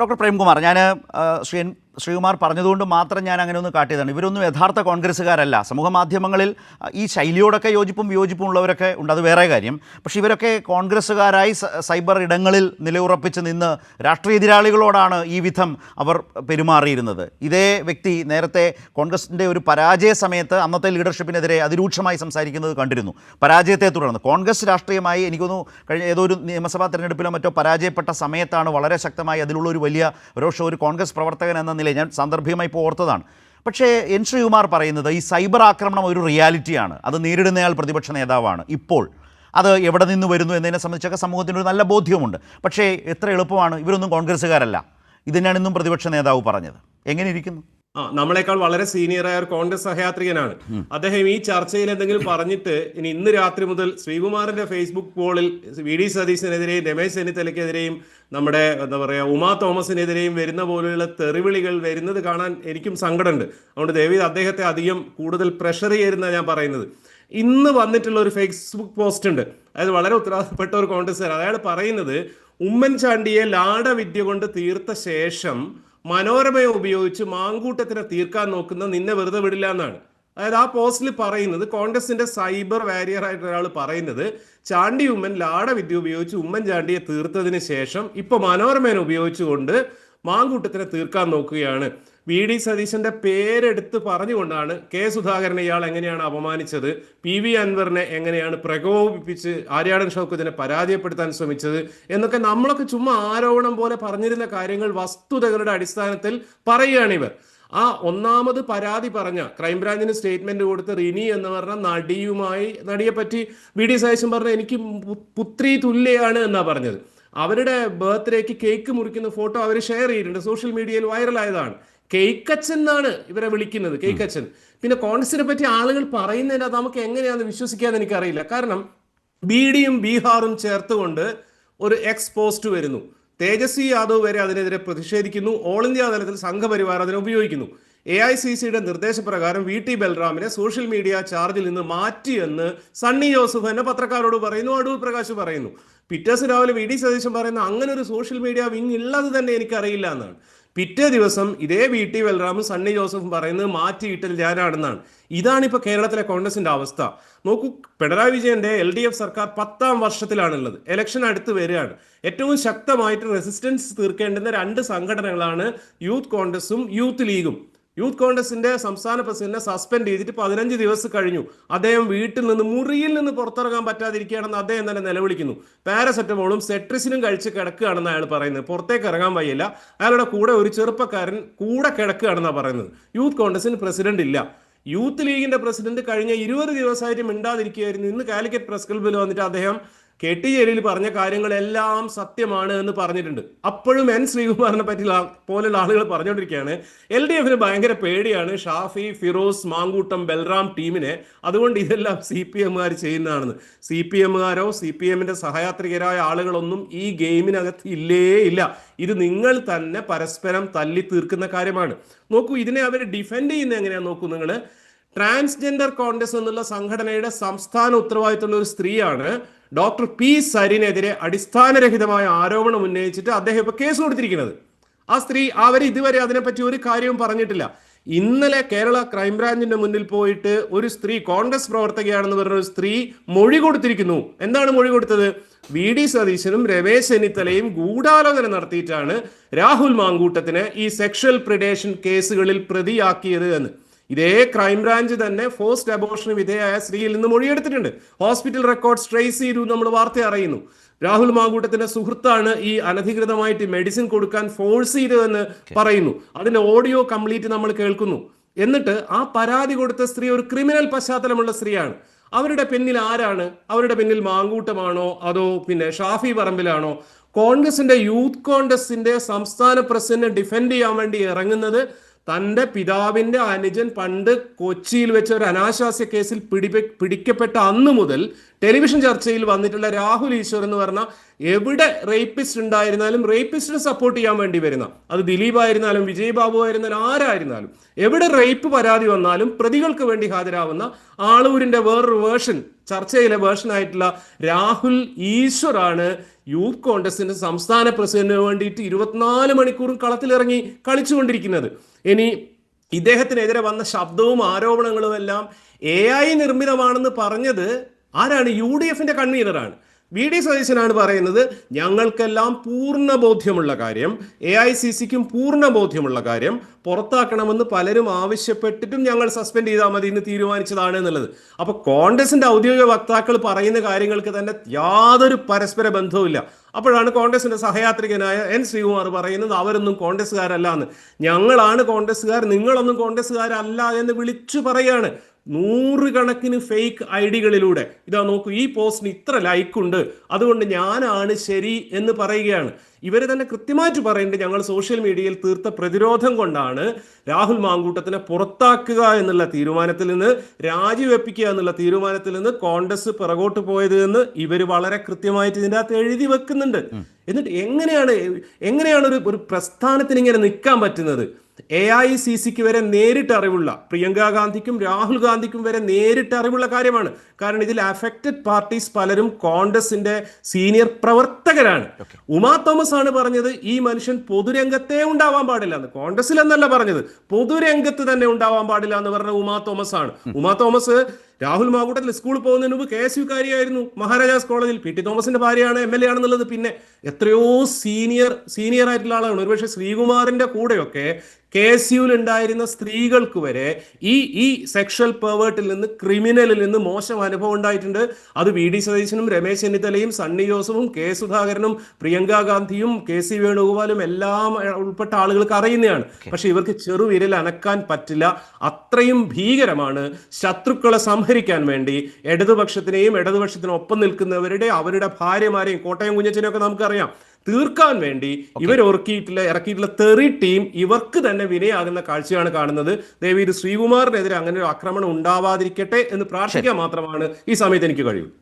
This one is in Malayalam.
ഡോക്ടർ പ്രേംകുമാർ ഞാൻ ശ്രീ ശ്രീകുമാർ പറഞ്ഞതുകൊണ്ട് മാത്രം ഞാൻ അങ്ങനെ ഒന്ന് കാട്ടിയതാണ്. ഇവരൊന്നും യഥാർത്ഥ കോൺഗ്രസ്സുകാരല്ല. സമൂഹ മാധ്യമങ്ങളിൽ ഈ ശൈലിയോടൊക്കെ യോജിപ്പും വിയോജിപ്പും ഉള്ളവരൊക്കെ ഉണ്ട്. അത് വേറെ കാര്യം. പക്ഷേ ഇവരൊക്കെ കോൺഗ്രസ്സുകാരായി സൈബർ ഇടങ്ങളിൽ നിലയുറപ്പിച്ച് നിന്ന് രാഷ്ട്രീയ എതിരാളികളോടാണ് ഈ വിധം അവർ പെരുമാറിയിരുന്നത്. ഇതേ വ്യക്തി നേരത്തെ കോൺഗ്രസിന്റെ ഒരു പരാജയ സമയത്ത് അന്നത്തെ ലീഡർഷിപ്പിനെതിരെ അതിരൂക്ഷമായി സംസാരിക്കുന്നത് കണ്ടിരുന്നു. പരാജയത്തെ തുടർന്ന്. കോൺഗ്രസ് രാഷ്ട്രീയമായി എനിക്കൊന്നു കഴിഞ്ഞ ഏതോ ഒരു നിയമസഭാ തെരഞ്ഞെടുപ്പിലോ മറ്റോ പരാജയപ്പെട്ട സമയത്താണ് വളരെ ശക്തമായി അതിലുള്ള ഒരു വലിയ രോഷം ഒരു കോൺഗ്രസ് പ്രവർത്തകൻ എന്ന നിലയിൽ ഞാൻ സാന്ദർഭികമായി ഇപ്പോൾ ഓർത്തതാണ്. പക്ഷേ എൻ ശ്രീകുമാർ പറയുന്നത് ഈ സൈബർ ആക്രമണം ഒരു റിയാലിറ്റിയാണ്. അത് നേരിടുന്നയാൾ പ്രതിപക്ഷ നേതാവാണ്. ഇപ്പോൾ അത് എവിടെ നിന്ന് വരുന്നു എന്നതിനെ സംബന്ധിച്ചൊക്കെ സമൂഹത്തിന് ഒരു നല്ല ബോധ്യമുണ്ട്. പക്ഷേ എത്ര എളുപ്പമാണ്. ഇവരൊന്നും കോൺഗ്രസ്സുകാരല്ല. ഇതിനാണ് ഇന്നും പ്രതിപക്ഷ നേതാവ് പറഞ്ഞത്. എങ്ങനെ ഇരിക്കുന്നു? ആ നമ്മളെക്കാൾ വളരെ സീനിയറായ ഒരു കോൺഗ്രസ് സഹയാത്രികനാണ്. അദ്ദേഹം ഈ ചർച്ചയിൽ എന്തെങ്കിലും പറഞ്ഞിട്ട് ഇനി ഇന്ന് രാത്രി മുതൽ ശ്രീകുമാറിന്റെ ഫേസ്ബുക്ക് പോളിൽ വി ഡി സതീശനെതിരെയും രമേശ് ചെന്നിത്തലയ്ക്കെതിരെയും നമ്മുടെ എന്താ പറയുക ഉമാ തോമസിനെതിരെയും വരുന്ന പോലെയുള്ള തെറിവിളികൾ വരുന്നത് കാണാൻ എനിക്കും സങ്കടമുണ്ട്. അതുകൊണ്ട് ദേവി അദ്ദേഹത്തെ അധികം കൂടുതൽ പ്രഷർ ചെയ്യരുന്ന ഞാൻ പറയുന്നത്. ഇന്ന് വന്നിട്ടുള്ള ഒരു ഫേസ്ബുക്ക് പോസ്റ്റ് ഉണ്ട്. അതായത് വളരെ ഉത്തരവാദിത്തപ്പെട്ട ഒരു കോൺഗ്രസ് അയാൾ പറയുന്നത് ഉമ്മൻചാണ്ടിയെ ലാടവിദ്യ കൊണ്ട് തീർത്ത ശേഷം മനോരമയെ ഉപയോഗിച്ച് മാങ്കൂട്ടത്തിനെ തീർക്കാൻ നോക്കുന്ന നിന്നെ വെറുതെ വിടില്ല എന്നാണ്. അതായത് ആ പോസ്റ്റിൽ പറയുന്നത് കോൺഗ്രസിന്റെ സൈബർ വാരിയർ ആയിട്ട് ഒരാൾ പറയുന്നത് ചാണ്ടി ഉമ്മൻ ലാടവിദ്യ ഉപയോഗിച്ച് ഉമ്മൻചാണ്ടിയെ തീർത്തതിന് ശേഷം ഇപ്പൊ മനോരമേനെ ഉപയോഗിച്ചുകൊണ്ട് മാങ്കൂട്ടത്തിനെ തീർക്കാൻ നോക്കുകയാണ്. വി ഡി സതീശന്റെ പേരെടുത്ത് പറഞ്ഞുകൊണ്ടാണ് കെ സുധാകരനെ ഇയാൾ എങ്ങനെയാണ് അപമാനിച്ചത് പി വി അൻവറിനെ എങ്ങനെയാണ് പ്രകോപിപ്പിച്ച് ആര്യാടൻ ഷൗക്കത്തിനെ പരാജയപ്പെടുത്താൻ ശ്രമിച്ചത് എന്നൊക്കെ നമ്മളൊക്കെ ചുമ്മാ ആരോപണം പോലെ പറഞ്ഞിരുന്ന കാര്യങ്ങൾ വസ്തുതകളുടെ അടിസ്ഥാനത്തിൽ പറയുകയാണ് ഇവർ. ആ ഒന്നാമത് പരാതി പറഞ്ഞ ക്രൈംബ്രാഞ്ചിന് സ്റ്റേറ്റ്മെന്റ് കൊടുത്ത് റിനി എന്ന് പറഞ്ഞ നടിയുമായി നടിയെ പറ്റി വി ഡി സതീശൻ പറഞ്ഞ എനിക്ക് പുത്രി തുല്യാണ് എന്നാ പറഞ്ഞത്. അവരുടെ ബർത്ത്ഡേക്ക് കേക്ക് മുറിക്കുന്ന ഫോട്ടോ അവർ ഷെയർ ചെയ്തിട്ടുണ്ട് സോഷ്യൽ മീഡിയയിൽ വൈറലായതാണ്. കേക്കച്ചൻ എന്നാണ് ഇവരെ വിളിക്കുന്നത് കേക്കച്ചൻ പിന്നെ കോൺഗ്രസിനെ പറ്റി ആളുകൾ പറയുന്നതിന് അത് നമുക്ക് എങ്ങനെയാണെന്ന് വിശ്വസിക്കാന്ന് എനിക്കറിയില്ല. കാരണം ബി ഡിയും ബീഹാറും ചേർത്തുകൊണ്ട് ഒരു എക്സ് പോസ്റ്റ് വരുന്നു. തേജസ്വി യാദവ് വരെ അതിനെതിരെ പ്രതിഷേധിക്കുന്നു. ഓൾ ഇന്ത്യ തലത്തിൽ സംഘപരിവാർ അതിനെ ഉപയോഗിക്കുന്നു. എ ഐ സി സിയുടെ നിർദ്ദേശപ്രകാരം വി ടി ബൽറാമിനെ സോഷ്യൽ മീഡിയ ചാർജിൽ നിന്ന് മാറ്റിയെന്ന് സണ്ണി ജോസഫ് എന്നെ പത്രക്കാരോട് പറയുന്നു അടൂർ പ്രകാശ് പറയുന്നു. പിറ്റേഴ്സ് രാവിലെ വി ഡി സതീശൻ പറയുന്ന അങ്ങനെ ഒരു സോഷ്യൽ മീഡിയ വിങ് ഉള്ളത് തന്നെ എനിക്കറിയില്ല എന്നാണ്. പിറ്റേ ദിവസം ഇതേ വി ടി ബൽറാമും സണ്ണി ജോസഫും പറയുന്നത് മാറ്റിയിട്ടൽ ഞാനാണെന്നാണ്. ഇതാണ് ഇപ്പൊ കേരളത്തിലെ കോൺഗ്രസിന്റെ അവസ്ഥ. നോക്കൂ പിണറായി വിജയന്റെ എൽ ഡി എഫ് സർക്കാർ പത്താം വർഷത്തിലാണുള്ളത്. ഇലക്ഷൻ അടുത്ത് വരികയാണ്. ഏറ്റവും ശക്തമായിട്ട് റെസിസ്റ്റൻസ് തീർക്കേണ്ടുന്ന രണ്ട് സംഘടനകളാണ് യൂത്ത് കോൺഗ്രസും യൂത്ത് ലീഗും. യൂത്ത് കോൺഗ്രസിന്റെ സംസ്ഥാന പ്രസിഡന്റിനെ സസ്പെൻഡ് ചെയ്തിട്ട് പതിനഞ്ച് ദിവസം കഴിഞ്ഞു. അദ്ദേഹം വീട്ടിൽ നിന്ന് മുറിയിൽ നിന്ന് പുറത്തിറങ്ങാൻ പറ്റാതിരിക്കുകയാണെന്ന് അദ്ദേഹം തന്നെ നിലവിളിക്കുന്നു. പാരസെറ്റമോളും സെട്രിസിനും കഴിച്ച് കിടക്കുകയാണെന്ന് അയാൾ പറയുന്നത്. പുറത്തേക്ക് ഇറങ്ങാൻ വയ്യില്ല. അയാളുടെ കൂടെ ഒരു ചെറുപ്പക്കാരൻ കൂടെ കിടക്കുകയാണെന്നാണ് പറയുന്നത്. യൂത്ത് കോൺഗ്രസിന് പ്രസിഡന്റ് ഇല്ല. യൂത്ത് ലീഗിന്റെ പ്രസിഡന്റ് കഴിഞ്ഞ ഇരുപത് ദിവസമായിട്ട് മിണ്ടാതിരിക്കുകയായിരുന്നു. ഇന്ന് കാലിക്കറ്റ് പ്രസ് ക്ലബിൽ വന്നിട്ട് അദ്ദേഹം കെ ടി ജലീൽ പറഞ്ഞ കാര്യങ്ങളെല്ലാം സത്യമാണ് എന്ന് പറഞ്ഞിട്ടുണ്ട്. അപ്പോഴും എൻ ശ്രീകുമാറിനെ പറ്റി പോലുള്ള ആളുകൾ പറഞ്ഞുകൊണ്ടിരിക്കുകയാണ് എൽ ഡി എഫിന് ഭയങ്കര പേടിയാണ് ഷാഫി ഫിറോസ് മാങ്കൂട്ടം ബൽറാം ടീമിനെ. അതുകൊണ്ട് ഇതെല്ലാം സി പി എമ്മുകാർ ചെയ്യുന്നതാണെന്ന്. സി പി എമ്മുകാരോ സി പി എമ്മിന്റെ സഹയാത്രികരായ ആളുകളൊന്നും ഈ ഗെയിമിനകത്ത് ഇല്ലേ ഇല്ല. ഇത് നിങ്ങൾ തന്നെ പരസ്പരം തല്ലി തീർക്കുന്ന കാര്യമാണ്. നോക്കൂ ഇതിനെ അവർ ഡിഫെൻഡ് ചെയ്യുന്ന എങ്ങനെയാ നോക്കൂ നിങ്ങൾ ട്രാൻസ്ജെൻഡർ കോൺഗ്രസ് എന്നുള്ള സംഘടനയുടെ സംസ്ഥാന ഉത്തരവാദിത്തമുള്ള ഒരു സ്ത്രീയാണ് ഡോക്ടർ പി സരിനെതിരെ അടിസ്ഥാനരഹിതമായ ആരോപണം ഉന്നയിച്ചിട്ട് അദ്ദേഹം ഇപ്പൊ കേസ് കൊടുത്തിരിക്കുന്നത്. ആ സ്ത്രീ അവർ ഇതുവരെ അതിനെപ്പറ്റി ഒരു കാര്യവും പറഞ്ഞിട്ടില്ല. ഇന്നലെ കേരള ക്രൈംബ്രാഞ്ചിന്റെ മുന്നിൽ പോയിട്ട് ഒരു സ്ത്രീ കോൺഗ്രസ് പ്രവർത്തകയാണെന്ന് പറഞ്ഞ ഒരു സ്ത്രീ മൊഴി കൊടുത്തിരിക്കുന്നു. എന്താണ് മൊഴി കൊടുത്തത്? വി ഡി സതീശനും രമേശ് ചെന്നിത്തലയും ഗൂഢാലോചന നടത്തിയിട്ടാണ് രാഹുൽ മാങ്കൂട്ടത്തിന് ഈ സെക്ഷൽ പ്രിഡേഷൻ കേസുകളിൽ പ്രതിയാക്കിയത് എന്ന്. ഇതേ ക്രൈംബ്രാഞ്ച് തന്നെ ഫോസ്റ്റ് അബോഷന് വിധേയായ സ്ത്രീയിൽ നിന്ന് മൊഴിയെടുത്തിട്ടുണ്ട്. ഹോസ്പിറ്റൽ റെക്കോർഡ്സ് ട്രേസ് ചെയ്തു നമ്മൾ വാർത്ത അറിയുന്നു. രാഹുൽ മാങ്കൂട്ടത്തിന്റെ സുഹൃത്താണ് ഈ അനധികൃതമായിട്ട് മെഡിസിൻ കൊടുക്കാൻ ഫോഴ്സ് ചെയ്തതെന്ന് പറയുന്നു. അതിന്റെ ഓഡിയോ കംപ്ലീറ്റ് നമ്മൾ കേൾക്കുന്നു. എന്നിട്ട് ആ പരാതി കൊടുത്ത സ്ത്രീ ഒരു ക്രിമിനൽ പശ്ചാത്തലമുള്ള സ്ത്രീയാണ്. അവരുടെ പിന്നിൽ ആരാണ്? അവരുടെ പിന്നിൽ മാങ്കൂട്ടമാണോ? അതോ പിന്നെ ഷാഫി പറമ്പിലാണോ? കോൺഗ്രസിന്റെ യൂത്ത് കോൺഗ്രസിന്റെ സംസ്ഥാന പ്രസിഡന്റ് ഡിഫെൻഡ് ചെയ്യാൻ വേണ്ടി ഇറങ്ങുന്നത് തന്റെ പിതാവിന്റെ അനുജൻ പണ്ട് കൊച്ചിയിൽ വെച്ച ഒരു അനാശാസ്യ കേസിൽ പിടിപെ പിടിക്കപ്പെട്ട അന്ന് മുതൽ ടെലിവിഷൻ ചർച്ചയിൽ വന്നിട്ടുള്ള രാഹുൽ ഈശ്വർ എന്ന് പറഞ്ഞ എവിടെ റേപ്പിസ്റ്റ് ഉണ്ടായിരുന്നാലും റേപ്പിസ്റ്റിനെ സപ്പോർട്ട് ചെയ്യാൻ വേണ്ടി വരുന്ന. അത് ദിലീപ് ആയിരുന്നാലും വിജയ് ബാബു ആയിരുന്നാലും ആരായിരുന്നാലും എവിടെ റേപ്പ് പരാതി വന്നാലും പ്രതികൾക്ക് വേണ്ടി ഹാജരാവുന്ന ആളൂരിന്റെ വേറൊരു വേർഷൻ ചർച്ചയിലെ വേർഷനായിട്ടുള്ള രാഹുൽ ഈശ്വറാണ് യൂത്ത് കോൺഗ്രസിന്റെ സംസ്ഥാന പ്രസിഡന്റിന് വേണ്ടിയിട്ട് ഇരുപത്തിനാല് മണിക്കൂറും കളത്തിലിറങ്ങി കളിച്ചുകൊണ്ടിരിക്കുന്നത്. ഇനി ഇദ്ദേഹത്തിനെതിരെ വന്ന ശബ്ദവും ആരോപണങ്ങളും എല്ലാം എ ഐ നിർമ്മിതമാണെന്ന് പറഞ്ഞത് ആരാണ്? യു ഡി എഫിന്റെ കൺവീനറാണ്. വി ഡി സതീശനാണ് പറയുന്നത് ഞങ്ങൾക്കെല്ലാം പൂർണ ബോധ്യമുള്ള കാര്യം എ ഐ സി സിക്കും പൂർണ ബോധ്യമുള്ള കാര്യം പുറത്താക്കണമെന്ന് പലരും ആവശ്യപ്പെട്ടിട്ടും ഞങ്ങൾ സസ്പെൻഡ് ചെയ്താൽ മതി എന്ന് തീരുമാനിച്ചതാണ് എന്നുള്ളത്. അപ്പൊ കോൺഗ്രസിന്റെ ഔദ്യോഗിക വക്താക്കൾ പറയുന്ന കാര്യങ്ങൾക്ക് തന്നെ യാതൊരു പരസ്പര ബന്ധവുമില്ല അപ്പോഴാണ് കോൺഗ്രസിന്റെ സഹയാത്രികനായ എൻ ശ്രീകുമാർ പറയുന്നത് അവരൊന്നും കോൺഗ്രസ്സുകാരല്ല എന്ന് ഞങ്ങളാണ് കോൺഗ്രസ്സുകാർ നിങ്ങളൊന്നും കോൺഗ്രസ്സുകാരല്ല എന്ന് വിളിച്ചു പറയാണ് നൂറുകണക്കിന് ഫേക്ക് ഐ ഡികളിലൂടെ ഇതാ നോക്കൂ ഈ പോസ്റ്റിന് ഇത്ര ലൈക്ക് ഉണ്ട്. അതുകൊണ്ട് ഞാനാണ് ശരി എന്ന് പറയുകയാണ്. ഇവർ തന്നെ കൃത്യമായിട്ട് പറയുന്നുണ്ട് ഞങ്ങൾ സോഷ്യൽ മീഡിയയിൽ തീർത്ത പ്രതിരോധം കൊണ്ടാണ് രാഹുൽ മാങ്കൂട്ടത്തിനെ പുറത്താക്കുക എന്നുള്ള തീരുമാനത്തിൽ നിന്ന് രാജിവെപ്പിക്കുക എന്നുള്ള തീരുമാനത്തിൽ നിന്ന് കോൺഗ്രസ് പിറകോട്ട് പോയത് എന്ന് ഇവർ വളരെ കൃത്യമായിട്ട് ഇതിന്റെ അകത്ത് എഴുതി വെക്കുന്നുണ്ട്. എന്നിട്ട് എങ്ങനെയാണ് എങ്ങനെയാണ് ഒരു ഒരു പ്രസ്ഥാനത്തിന് ഇങ്ങനെ നിൽക്കാൻ പറ്റുന്നത്? എ ഐ സി സിക്ക് വരെ നേരിട്ട് അറിവുള്ള പ്രിയങ്ക ഗാന്ധിക്കും രാഹുൽ ഗാന്ധിക്കും വരെ നേരിട്ട് അറിവുള്ള കാര്യമാണ്. കാരണം ഇതിൽ അഫക്റ്റഡ് പാർട്ടീസ് പലരും കോൺഗ്രസിന്റെ സീനിയർ പ്രവർത്തകരാണ്. ഉമാ തോമസ് ആണ് പറഞ്ഞത് ഈ മനുഷ്യൻ പൊതുരംഗത്തെ ഉണ്ടാവാൻ പാടില്ല എന്ന്. കോൺഗ്രസിൽ എന്നല്ല പറഞ്ഞത് പൊതുരംഗത്ത് തന്നെ ഉണ്ടാവാൻ പാടില്ല എന്ന് പറഞ്ഞ ഉമാ തോമസ് ആണ്. ഉമാ തോമസ് രാഹുൽ മാങ്കൂട്ടത്തിൽ സ്കൂളിൽ പോകുന്നതിന് മുമ്പ് കെ എസ് യു കാര്യമായിരുന്നു. മഹാരാജാസ് കോളേജിൽ പി ടി തോമസിന്റെ ഭാര്യയാണ് എം എൽ എ ആണെന്നുള്ളത് പിന്നെ എത്രയോ സീനിയർ സീനിയർ ആയിട്ടുള്ള ആളാണ് ഒരുപക്ഷെ ശ്രീകുമാറിന്റെ കൂടെയൊക്കെ കെ എസ് യുവിൽ ഉണ്ടായിരുന്ന സ്ത്രീകൾക്ക് വരെ ഈ ഈ സെക്ഷൽ പെർവേർട്ടിൽ നിന്ന് ക്രിമിനലിൽ നിന്ന് മോശം അനുഭവം ഉണ്ടായിട്ടുണ്ട്. അത് വി ഡി സതീശനും രമേശ് ചെന്നിത്തലയും സണ്ണി ജോസഫും കെ സുധാകരനും പ്രിയങ്ക ഗാന്ധിയും കെ സി വേണുഗോപാലും എല്ലാം ഉൾപ്പെട്ട ആളുകൾക്ക് അറിയുന്നതാണ്. പക്ഷെ ഇവർക്ക് ചെറുവിരൽ അനക്കാൻ പറ്റില്ല. അത്രയും ഭീകരമാണ്. ശത്രുക്കളെ സംഹരിക്കാൻ വേണ്ടി ഇടതുപക്ഷത്തിനെയും ഇടതുപക്ഷത്തിനും ഒപ്പം നിൽക്കുന്നവരുടെ അവരുടെ ഭാര്യമാരെയും കോട്ടയം കുഞ്ഞച്ചനെയൊക്കെ നമുക്കറിയാം. തീർക്കാൻ വേണ്ടി ഇവർ ഇറക്കിയിട്ടുള്ള ഇറക്കിയിട്ടുള്ള തെറി ടീം ഇവർക്ക് തന്നെ വിനയാകുന്ന കാഴ്ചയാണ് കാണുന്നത്. ദേവി ഇത് ശ്രീകുമാറിനെതിരെ അങ്ങനെ ഒരു ആക്രമണം ഉണ്ടാവാതിരിക്കട്ടെ എന്ന് പ്രാർത്ഥിക്കാൻ മാത്രമാണ് ഈ സമയത്ത് എനിക്ക് കഴിയും